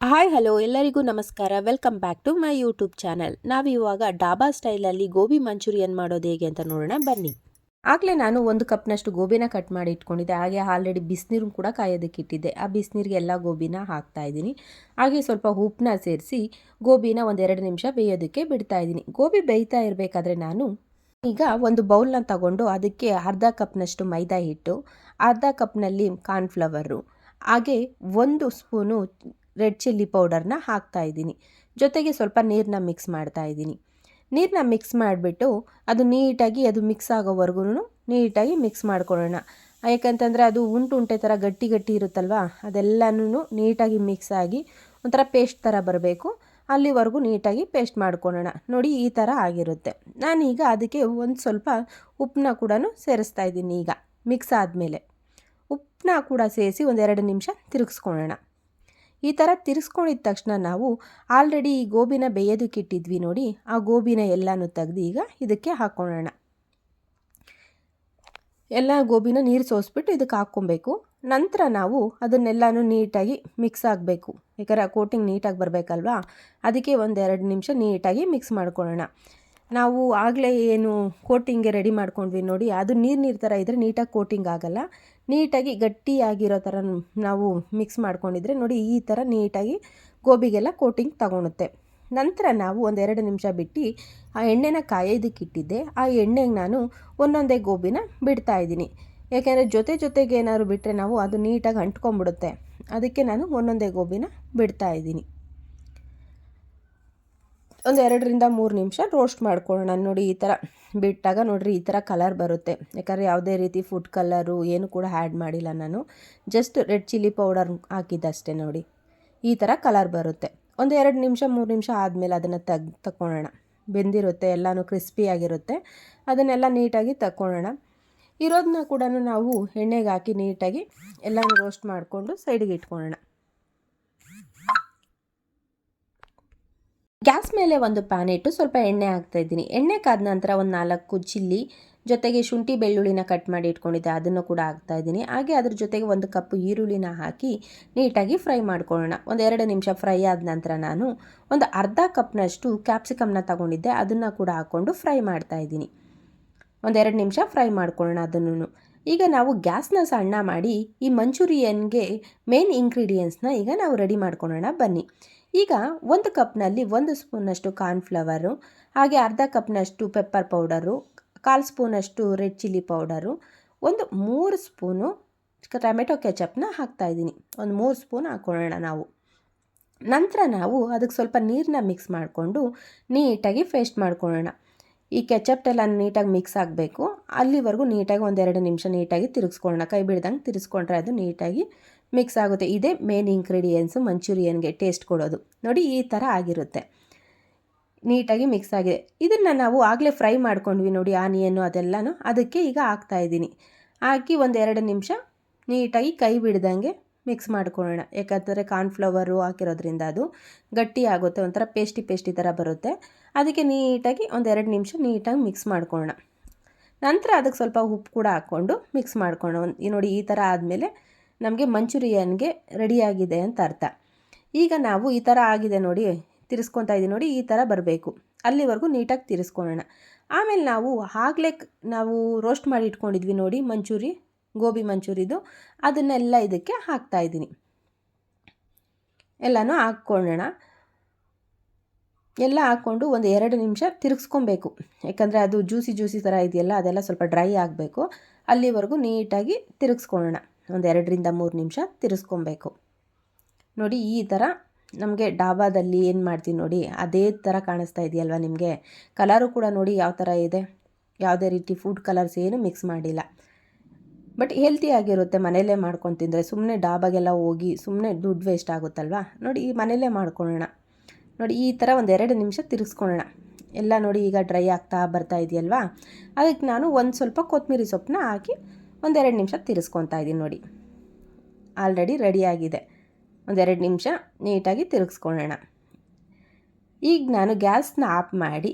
Hi hello ಎಲ್ಲರಿಗೂ ನಮಸ್ಕಾರ. Welcome back to my YouTube channel ನಾವಿವಾಗ ಡಾಬಾ ಸ್ಟೈಲಲ್ಲಿ ಗೋಬಿ ಮಂಚೂರಿಯನ್ ಮಾಡೋದು ಹೇಗೆ ಅಂತ ನೋಡೋಣ. ಬನ್ನಿ. ಆಗಲೇ ನಾನು ಒಂದು ಕಪ್ನಷ್ಟು ಗೋಬಿನ ಕಟ್ ಮಾಡಿ ಇಟ್ಕೊಂಡಿದ್ದೆ. ಹಾಗೆ ಆಲ್ರೆಡಿ ಬಿಸಿನೀರು ಕೂಡ ಕಾಯೋದಕ್ಕೆ ಇಟ್ಟಿದ್ದೆ. ಆ ಬಿಸಿನೀರಿಗೆ ಎಲ್ಲ ಗೋಬಿನ ಹಾಕ್ತಾ ಇದ್ದೀನಿ. ಹಾಗೆ ಸ್ವಲ್ಪ ಉಪ್ಪನ್ನ ಸೇರಿಸಿ ಗೋಬಿನ ಒಂದೆರಡು ನಿಮಿಷ ಬೇಯೋದಕ್ಕೆ ಬಿಡ್ತಾ ಇದ್ದೀನಿ. ಗೋಬಿ ಬೇಯ್ತಾ ಇರಬೇಕಾದ್ರೆ ನಾನು ಈಗ ಒಂದು ಬೌಲ್ನ ತಗೊಂಡು ಅದಕ್ಕೆ ಅರ್ಧ ಕಪ್ನಷ್ಟು ಮೈದಾ ಹಿಟ್ಟು, ಅರ್ಧ ಕಪ್ನಲ್ಲಿ ಕಾರ್ನ್ಫ್ಲವರು ಹಾಗೆ ಒಂದು ಸ್ಪೂನು ರೆಡ್ ಚಿಲ್ಲಿ ಪೌಡರ್ನ ಹಾಕ್ತಾ ಇದ್ದೀನಿ. ಜೊತೆಗೆ ಸ್ವಲ್ಪ ನೀರನ್ನ ಮಿಕ್ಸ್ ಮಾಡ್ತಾ ಇದ್ದೀನಿ. ನೀರನ್ನ ಮಿಕ್ಸ್ ಮಾಡಿಬಿಟ್ಟು ಅದು ನೀಟಾಗಿ ಅದು ಮಿಕ್ಸ್ ಆಗೋವರೆಗೂ ನೀಟಾಗಿ ಮಿಕ್ಸ್ ಮಾಡ್ಕೊಳ್ಳೋಣ. ಯಾಕಂತಂದರೆ ಅದು ಉಂಟು ಉಂಟೆ ಥರ ಗಟ್ಟಿ ಗಟ್ಟಿ ಇರುತ್ತಲ್ವಾ? ಅದೆಲ್ಲನೂ ನೀಟಾಗಿ ಮಿಕ್ಸ್ ಆಗಿ ಒಂಥರ ಪೇಸ್ಟ್ ಥರ ಬರಬೇಕು. ಅಲ್ಲಿವರೆಗೂ ನೀಟಾಗಿ ಪೇಸ್ಟ್ ಮಾಡ್ಕೊಳ್ಳೋಣ. ನೋಡಿ ಈ ಥರ ಆಗಿರುತ್ತೆ. ನಾನೀಗ ಅದಕ್ಕೆ ಒಂದು ಸ್ವಲ್ಪ ಉಪ್ಪನ್ನ ಕೂಡ ಸೇರಿಸ್ತಾ ಇದ್ದೀನಿ ಈಗ. ಮಿಕ್ಸ್ ಆದಮೇಲೆ. ಉಪ್ಪನ್ನ ಕೂಡ ಸೇರಿಸಿ ಒಂದೆರಡು ನಿಮಿಷ ತಿರುಗಿಸ್ಕೊಳ್ಳೋಣ. ಈ ಥರ ತಿರ್ಸ್ಕೊಂಡಿದ ತಕ್ಷಣ ನಾವು ಆಲ್ರೆಡಿ ಈ ಗೋಬಿನ ಬೇಯೋದಕ್ಕೆ ಇಟ್ಟಿದ್ವಿ ನೋಡಿ, ಆ ಗೋಬಿನ ಎಲ್ಲನೂ ತೆಗೆದು ಈಗ ಇದಕ್ಕೆ ಹಾಕ್ಕೊಳ್ಳೋಣ ಎಲ್ಲ ಗೋಬಿನ ನೀರು ಸೋಸ್ಬಿಟ್ಟು ಇದಕ್ಕೆ ಹಾಕ್ಕೊಬೇಕು. ನಂತರ ನಾವು ಅದನ್ನೆಲ್ಲನೂ ನೀಟಾಗಿ ಮಿಕ್ಸ್ ಆಗಬೇಕು. ಯಾಕಂದರೆ ಆ ಕೋಟಿಂಗ್ ನೀಟಾಗಿ ಬರಬೇಕಲ್ವಾ? ಅದಕ್ಕೆ ಒಂದೆರಡು ನಿಮಿಷ ನೀಟಾಗಿ ಮಿಕ್ಸ್ ಮಾಡ್ಕೊಳ್ಳೋಣ ನಾವು ಆಗಲೇ ಏನು ಕೋಟಿಂಗ್ಗೆ ರೆಡಿ ಮಾಡ್ಕೊಂಡ್ವಿ ನೋಡಿ, ಅದು ನೀರು ನೀರು ಥರ ಇದ್ದರೆ ನೀಟಾಗಿ ಕೋಟಿಂಗ್ ಆಗೋಲ್ಲ. ನೀಟಾಗಿ ಗಟ್ಟಿಯಾಗಿರೋ ಥರ ನಾವು ಮಿಕ್ಸ್ ಮಾಡ್ಕೊಂಡಿದ್ರೆ ನೋಡಿ ಈ ಥರ ನೀಟಾಗಿ ಗೋಬಿಗೆಲ್ಲ ಕೋಟಿಂಗ್ ತಗೊಳುತ್ತೆ. ನಂತರ ನಾವು ಒಂದೆರಡು ನಿಮಿಷ ಬಿಟ್ಟು ಆ ಎಣ್ಣೆನ ಕಾಯೋದಕ್ಕಿಟ್ಟಿದ್ದೆ ಆ ಎಣ್ಣೆಗೆ ನಾನು ಒಂದೊಂದೇ ಗೋಬಿನ ಬಿಡ್ತಾ ಇದ್ದೀನಿ. ಯಾಕೆಂದರೆ ಜೊತೆ ಜೊತೆಗೆ ಏನಾದ್ರು ಬಿಟ್ಟರೆ ನಾವು ಅದು ನೀಟಾಗಿ ಅಂಟ್ಕೊಂಬಿಡುತ್ತೆ ಅದಕ್ಕೆ ನಾನು ಒಂದೊಂದೇ ಗೋಬಿನ ಬಿಡ್ತಾ ಇದ್ದೀನಿ. ಒಂದು ಎರಡರಿಂದ ಮೂರು ನಿಮಿಷ ರೋಸ್ಟ್ ಮಾಡ್ಕೊಳ್ಳೋಣ. ನೋಡಿ ಈ ಥರ ಬಿಟ್ಟಾಗ ನೋಡಿರಿ ಈ ಥರ ಕಲರ್ ಬರುತ್ತೆ. ಯಾಕಂದರೆ ಯಾವುದೇ ರೀತಿ ಫುಡ್ ಕಲರು ಏನು ಕೂಡ ಆ್ಯಡ್ ಮಾಡಿಲ್ಲ ನಾನು. ಜಸ್ಟ್ ರೆಡ್ ಚಿಲ್ಲಿ ಪೌಡರ್ ಹಾಕಿದ್ದಷ್ಟೇ ನೋಡಿ. ಈ ಥರ ಕಲರ್ ಬರುತ್ತೆ. ಒಂದು ಎರಡು ನಿಮಿಷ, ಮೂರು ನಿಮಿಷ ಆದಮೇಲೆ ಅದನ್ನು ತೆಗ್ ತಗೊಳ್ಳೋಣ ಬೆಂದಿರುತ್ತೆ, ಎಲ್ಲನೂ ಕ್ರಿಸ್ಪಿಯಾಗಿರುತ್ತೆ ಅದನ್ನೆಲ್ಲ ನೀಟಾಗಿ ತಗೊಳ್ಳೋಣ ಇರೋದನ್ನ ಕೂಡ ನಾವು ಎಣ್ಣೆಗೆ ಹಾಕಿ ನೀಟಾಗಿ ಎಲ್ಲನೂ ರೋಸ್ಟ್ ಮಾಡಿಕೊಂಡು ಸೈಡಿಗೆ ಇಟ್ಕೊಳ್ಳೋಣ. ಮೇಲೆ ಒಂದು ಪ್ಯಾನ್ ಇಟ್ಟು ಸ್ವಲ್ಪ ಎಣ್ಣೆ ಹಾಕ್ತಾ ಇದ್ದೀನಿ. ಎಣ್ಣೆ ಕಾದ ನಂತರ ಒಂದು ನಾಲ್ಕು ಚಿಲ್ಲಿ, ಜೊತೆಗೆ ಶುಂಠಿ ಬೆಳ್ಳುಳ್ಳಿನ ಕಟ್ ಮಾಡಿ ಇಟ್ಕೊಂಡಿದ್ದೆ. ಅದನ್ನು ಕೂಡ ಹಾಕ್ತಾ ಇದ್ದೀನಿ. ಹಾಗೆ ಅದ್ರ ಜೊತೆಗೆ ಒಂದು ಕಪ್ಪು ಈರುಳ್ಳಿನ ಹಾಕಿ ನೀಟಾಗಿ ಫ್ರೈ ಮಾಡ್ಕೊಳ್ಳೋಣ. ಒಂದು ಎರಡು ನಿಮಿಷ ಫ್ರೈ ಆದ ನಂತರ ನಾನು ಒಂದು ಅರ್ಧ ಕಪ್ನಷ್ಟು ಕ್ಯಾಪ್ಸಿಕಮ್ನ ತಗೊಂಡಿದ್ದೆ. ಅದನ್ನು ಕೂಡ ಹಾಕ್ಕೊಂಡು ಫ್ರೈ ಮಾಡ್ತಾ ಇದ್ದೀನಿ. ಒಂದೆರಡು ನಿಮಿಷ ಫ್ರೈ ಮಾಡ್ಕೊಳ್ಳೋಣ ಅದನ್ನು. ಈಗ ನಾವು ಗ್ಯಾಸ್ನ ಸಣ್ಣ ಮಾಡಿ ಈ ಮಂಚೂರಿಯನ್ಗೆ ಮೇನ್ ಇಂಗ್ರೀಡಿಯೆಂಟ್ಸ್ನ ಈಗ ನಾವು ರೆಡಿ ಮಾಡ್ಕೊಳ್ಳೋಣ. ಬನ್ನಿ. ಈಗ ಒಂದು ಕಪ್ನಲ್ಲಿ ಒಂದು ಸ್ಪೂನಷ್ಟು ಕಾರ್ನ್ಫ್ಲವರು, ಹಾಗೆ ಅರ್ಧ ಕಪ್ನಷ್ಟು ಪೆಪ್ಪರ್ ಪೌಡರು, ಕಾಲು ಸ್ಪೂನಷ್ಟು ರೆಡ್ ಚಿಲ್ಲಿ ಪೌಡರು, ಒಂದು ಮೂರು ಸ್ಪೂನು ಟೊಮೆಟೊ ಕೆಚಪ್ನ ಹಾಕ್ತಾಯಿದ್ದೀನಿ ಒಂದು ಮೂರು ಸ್ಪೂನ್ ಹಾಕ್ಕೊಳ್ಳೋಣ ನಾವು. ನಂತರ ನಾವು ಅದಕ್ಕೆ ಸ್ವಲ್ಪ ನೀರನ್ನ ಮಿಕ್ಸ್ ಮಾಡಿಕೊಂಡು ನೀಟಾಗಿ ಪೇಸ್ಟ್ ಮಾಡ್ಕೊಳ್ಳೋಣ. ಈ ಕೆಚಪ್ ಎಲ್ಲ ನೀಟಾಗಿ ಮಿಕ್ಸ್ ಆಗಬೇಕು. ಅಲ್ಲಿವರೆಗೂ ನೀಟಾಗಿ ಒಂದೆರಡು ನಿಮಿಷ ನೀಟಾಗಿ ತಿರುಗಿಸ್ಕೊಳ್ಳೋಣ ಕೈ ಬಿಡ್ದಂಗೆ ತಿರುಗಿಸ್ಕೊಂಡ್ರೆ ಅದು ನೀಟಾಗಿ ಮಿಕ್ಸ್ ಆಗುತ್ತೆ. ಇದೇ ಮೇನ್ ಇಂಗ್ರೀಡಿಯೆಂಟ್ಸು ಮಂಚೂರಿಯನ್ಗೆ ಟೇಸ್ಟ್ ಕೊಡೋದು. ನೋಡಿ, ಈ ಥರ ಆಗಿರುತ್ತೆ. ನೀಟಾಗಿ ಮಿಕ್ಸ್ ಆಗಿದೆ. ಇದನ್ನು ನಾವು ಆಗಲೇ ಫ್ರೈ ಮಾಡ್ಕೊಂಡ್ವಿ ನೋಡಿ, ಆನಿಯನ್ನು ಅದೆಲ್ಲನೂ. ಅದಕ್ಕೆ ಈಗ ಹಾಕ್ತಾಯಿದ್ದೀನಿ ಹಾಕಿ ಒಂದೆರಡು ನಿಮಿಷ ನೀಟಾಗಿ ಕೈ ಬಿಡ್ದಂಗೆ ಮಿಕ್ಸ್ ಮಾಡ್ಕೊಳ್ಳೋಣ. ಯಾಕಂದರೆ ಕಾರ್ನ್ಫ್ಲವರು ಹಾಕಿರೋದ್ರಿಂದ ಅದು ಗಟ್ಟಿ ಆಗುತ್ತೆ, ಒಂಥರ ಪೇಸ್ಟಿ ಪೇಸ್ಟಿ ಥರ ಬರುತ್ತೆ. ಅದಕ್ಕೆ ನೀಟಾಗಿ ಒಂದೆರಡು ನಿಮಿಷ ನೀಟಾಗಿ ಮಿಕ್ಸ್ ಮಾಡ್ಕೊಳ್ಳೋಣ. ನಂತರ ಅದಕ್ಕೆ ಸ್ವಲ್ಪ ಉಪ್ಪು ಕೂಡ ಹಾಕ್ಕೊಂಡು ಮಿಕ್ಸ್ ಮಾಡ್ಕೊಳ್ಳೋಣ. ನೋಡಿ ಈ ಥರ ಆದಮೇಲೆ ನಮಗೆ ಮಂಚೂರಿಯನ್ಗೆ ರೆಡಿಯಾಗಿದೆ ಅಂತ ಅರ್ಥ. ಈಗ ನಾವು ಈ ಥರ ಆಗಿದೆ ನೋಡಿ ತಿರ್ಸ್ಕೊತಾ ಇದ್ದೀವಿ ನೋಡಿ, ಈ ಥರ ಬರಬೇಕು. ಅಲ್ಲಿವರೆಗೂ ನೀಟಾಗಿ ತಿರ್ಸ್ಕೊಳ್ಳೋಣ. ಆಮೇಲೆ ನಾವು ಆಗಲೇ ನಾವು ರೋಸ್ಟ್ ಮಾಡಿ ಇಟ್ಕೊಂಡಿದ್ವಿ ನೋಡಿ ಮಂಚೂರಿ. ಗೋಬಿ ಮಂಚೂರಿದು, ಅದನ್ನೆಲ್ಲ ಇದಕ್ಕೆ ಹಾಕ್ತಾಯಿದ್ದೀನಿ ಎಲ್ಲನೂ ಹಾಕ್ಕೊಳ್ಳೋಣ. ಎಲ್ಲ ಹಾಕ್ಕೊಂಡು ಒಂದು ಎರಡು ನಿಮಿಷ ತಿರುಗಿಸ್ಕೊಬೇಕು. ಯಾಕಂದರೆ ಅದು ಜ್ಯೂಸಿ ಜ್ಯೂಸಿ ಥರ ಇದೆಯಲ್ಲ, ಅದೆಲ್ಲ ಸ್ವಲ್ಪ ಡ್ರೈ ಆಗಬೇಕು. ಅಲ್ಲಿವರೆಗೂ ನೀಟಾಗಿ ತಿರುಗಿಸ್ಕೊಳ್ಳೋಣ. ಒಂದು ಎರಡರಿಂದ ಮೂರು ನಿಮಿಷ ತಿರುಗಿಸ್ಕೊಬೇಕು. ನೋಡಿ, ಈ ಥರ ನಮಗೆ ಡಾಬಾದಲ್ಲಿ ಏನು ಮಾಡ್ತೀನಿ ನೋಡಿ, ಅದೇ ಥರ ಕಾಣಿಸ್ತಾ ಇದೆಯಲ್ವ ನಿಮಗೆ? ಕಲರು ಕೂಡ ನೋಡಿ ಯಾವ ಥರ ಇದೆ. ಯಾವುದೇ ರೀತಿ ಫುಡ್ ಕಲರ್ಸ್ ಏನು ಮಿಕ್ಸ್ ಮಾಡಿಲ್ಲ. ಬಟ್ ಹೆಲ್ತಿಯಾಗಿರುತ್ತೆ ಮನೆಯಲ್ಲೇ ಮಾಡ್ಕೊಂಡು ತಿಂದರೆ. ಸುಮ್ಮನೆ ಡಾಬಾಗೆಲ್ಲ ಹೋಗಿ ಸುಮ್ಮನೆ ದುಡ್ಡು ವೇಸ್ಟ್ ಆಗುತ್ತಲ್ವಾ? ನೋಡಿ ಈ ಮನೆಯಲ್ಲೇ ಮಾಡ್ಕೊಳ್ಳೋಣ. ನೋಡಿ ಈ ಥರ ಒಂದು ಎರಡು ನಿಮಿಷ ತಿರ್ಗಿಸ್ಕೊಳ್ಳೋಣ. ಎಲ್ಲ ನೋಡಿ ಈಗ ಡ್ರೈ ಆಗ್ತಾ ಬರ್ತಾ ಇದೆಯಲ್ವಾ? ಅದಕ್ಕೆ ನಾನು ಒಂದು ಸ್ವಲ್ಪ ಕೊತ್ತಂಬರಿ ಸೊಪ್ಪನ್ನ ಹಾಕಿ ಒಂದೆರಡು ನಿಮಿಷ ತಿರ್ಸ್ಕೊತಾ ಇದ್ದೀನಿ ನೋಡಿ. ಆಲ್ರೆಡಿ ರೆಡಿಯಾಗಿದೆ ಒಂದೆರಡು ನಿಮಿಷ ನೀಟಾಗಿ ತಿರುಗಿಸ್ಕೊಳ್ಳೋಣ. ಈಗ ನಾನು ಗ್ಯಾಸ್ನ ಆಫ್ ಮಾಡಿ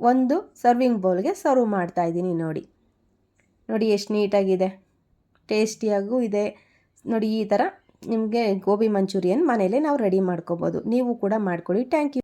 ಒಂದು ಸರ್ವಿಂಗ್ ಬೌಲ್ಗೆ ಸರ್ವ್ ಮಾಡ್ತಾಯಿದ್ದೀನಿ ನೋಡಿ. ನೋಡಿ ಎಷ್ಟು ನೀಟಾಗಿದೆ. ಟೇಸ್ಟಿಯಾಗೂ ಇದೆ. ನೋಡಿ ಈ ಥರ ನಿಮಗೆ ಗೋಬಿ ಮಂಚೂರಿಯನ್ ಮನೇಲೆ ನಾವು ರೆಡಿ ಮಾಡ್ಕೋಬೋದು. ನೀವು ಕೂಡ ಮಾಡ್ಕೊಳ್ಳಿ. Thank you